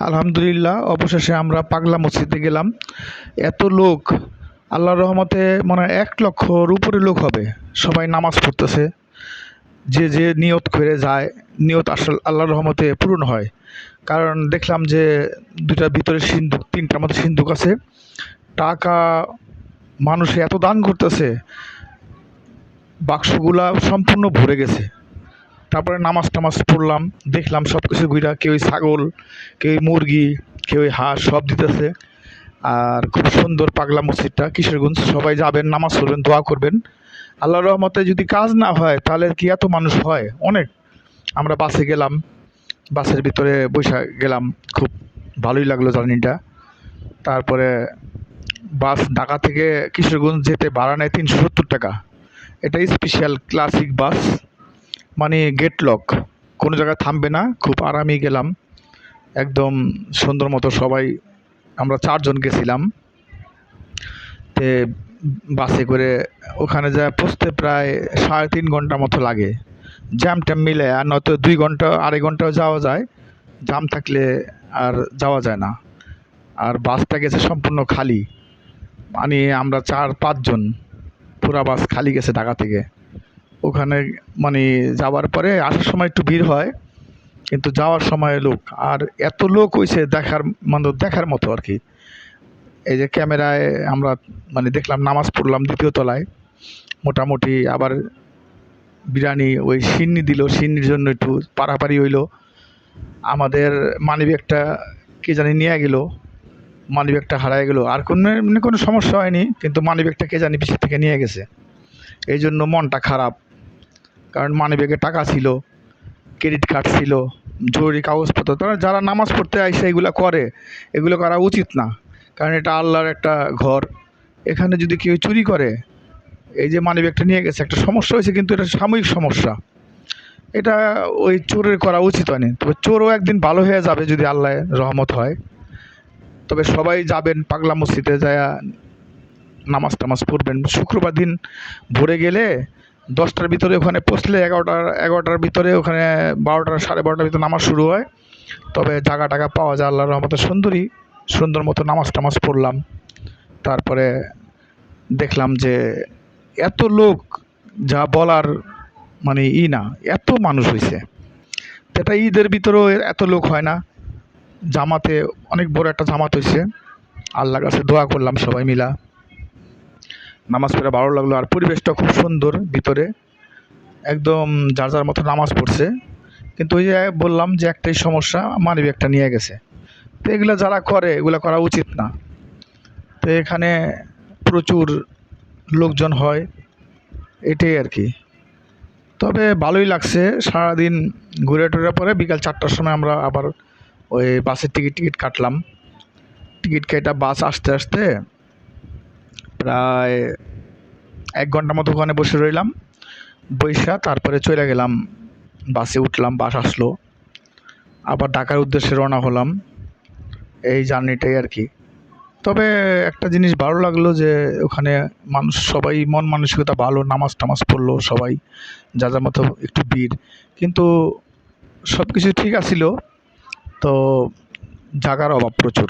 আলহামদুলিল্লাহ, অবশেষে আমরা পাগলা মসজিদে গেলাম। এত লোক, আল্লাহর রহমতে মনে হয় এক লক্ষর উপরে লোক হবে। সবাই নামাজ পড়তেছে। যে যে নিয়ত করে যায়, নিয়ত আসল আল্লাহর রহমতে পূরণ হয়। কারণ দেখলাম যে দুটার ভিতরে সিন্ধুক তিনটার মতো সিন্ধুক আছে। টাকা মানুষ এত দান করতেছে। বাক্সগুলা সম্পূর্ণ ভরে গেছে। তারপরে নামাজ টামাজ পড়লাম, দেখলাম সব কিছু ঘুরা কেউ ছাগল কেউ মুরগি কেউ হাঁস সব দিতেছে। আর খুব সুন্দর পাগলা মসজিদটা, কিশোরগঞ্জ, সবাই যাবেন, নামাজ পড়বেন, দোয়া করবেন। আল্লাহ রহমতে যদি কাজ না হয়, তাহলে কি এত মানুষ হয়? অনেক। আমরা বাসে গেলাম, বাসের ভিতরে বৈশা গেলাম, খুব ভালোই লাগল জার্নিটা। তারপরে বাস ঢাকা থেকে কিশোরগঞ্জ যেতে ভাড়া নেয় তিনশো সত্তর টাকা। এটা স্পেশাল ক্লাসিক বাস। মানে গেট লক কোনো জায়গায় থামবে না, খুব আরামে গেলাম। একদম সুন্দর মতো সবাই, আমরা চারজন গেছিলাম। তে বাসে করে ওখানে যা পৌঁছতে প্রায় সাড়ে তিন ঘণ্টা মতো লাগে। জ্যাম ট্যাম মিলে আর নয়তো দুই ঘণ্টা, আড়াই ঘন্টাও যাওয়া যায়। জাম থাকলে আর যাওয়া যায় না। আর বাসটা গেছে সম্পূর্ণ খালি। মানে আমরা চার, পাঁচজন, পুরা বাস খালি গেছে ঢাকা থেকে। ওখানে মানে যাওয়ার পরে আসার সময় একটু ভিড় হয়, কিন্তু যাওয়ার সময় লোক, আর এত লোক হয়েছে দেখার মানে দেখার মতো আর কি। এই যে ক্যামেরায় আমরা মানে দেখলাম নামাজ পড়লাম দ্বিতীয় তলায়, মোটামুটি আবার বিরিয়ানি ওই সিন্নি দিল, সিন্নির জন্য একটু পাড়াপাড়ি হইল। আমাদের মানিব্যাগটা কে জানি নিয়ে গেল, মানিব্যাগটা হারায় গেল। আর কোনো এমনি কোনো সমস্যা হয়নি, কিন্তু মানিব্যাগটা কে জানি পিছিয়ে থেকে নিয়ে গেছে। এই জন্য মনটা খারাপ। কারণ মানিব্যাগে টাকা ছিল ক্রেডিট কার্ড ছিল, জরুরি কাগজপত্র। তারা যারা নামাজ পড়তে আসে, এগুলো করে। এগুলো করা উচিত না। কারণ এটা আল্লাহর একটা ঘর। এখানে যদি কেউ চুরি করে, এই যে মানিব্যাগটা নিয়ে গেছে, একটা সমস্যা হয়েছে, কিন্তু এটা সাময়িক সমস্যা। এটা ওই চোরের করা উচিত হয়নি। তবে চোরও একদিন ভালো হয়ে যাবে যদি আল্লাহ রহমত হয়। তবে সবাই যাবেন পাগলা মসজিদে যায় নামাজ টামাজ পড়বেন। শুক্রবার দিন ভোরে গেলে দশটার ভিতরে ওখানে পৌঁছলে এগারোটার এগারোটার ভিতরে ওখানে বারোটার, সাড়ে বারোটার ভিতরে নামাজ শুরু হয়। তবে জাগা টাকা পাওয়া যায় আল্লাহর রহমতে। সুন্দরী, সুন্দর মতো নামাজ টামাজ পড়লাম। তারপরে দেখলাম যে এত লোক, যা বলার মানে ই না, এত মানুষ হয়েছে এটা ঈদের ভিতরেও এত লোক হয় না। জামাতে অনেক বড় একটা জামাত হয়েছে আল্লাহর কাছে দোয়া করলাম সবাই মিলা। নামাজ পড়ে ভালো লাগল। আর পরিবেশটা খুব সুন্দর ভিতরে। একদম যার যার মতো নামাজ পড়ছে। কিন্তু ওই যে বললাম যে একটাই সমস্যা মানবী একটা নিয়ে গেছে। তো এগুলো যারা করে, এগুলো করা উচিত না। তো এখানে প্রচুর লোকজন হয়, এটাই আর কি। তবে ভালোই লাগছে, সারাদিন ঘুরে টুরে পরে বিকাল চারটার সময় আমরা আবার ওই বাসের টিকিট টিকিট কাটলাম। টিকিট কেটে বাস আসতে আসতে প্রায় এক ঘণ্টা মতো ওখানে বসে রইলাম। বৈশা তারপরে চলে গেলাম। বাসে উঠলাম, বাস আসলো। আবার ঢাকার উদ্দেশ্যে রওনা হলাম। এই জার্নিটাই আর কি। তবে একটা জিনিস ভালো লাগল যে ওখানে মানুষ সবাই মন মানসিকতা ভালো, নামাজ টামাজ পড়ল সবাই, যা যার মতো একটু ভিড়। কিন্তু সব কিছু ঠিক আছিল। তো জায়গার অভাব প্রচুর।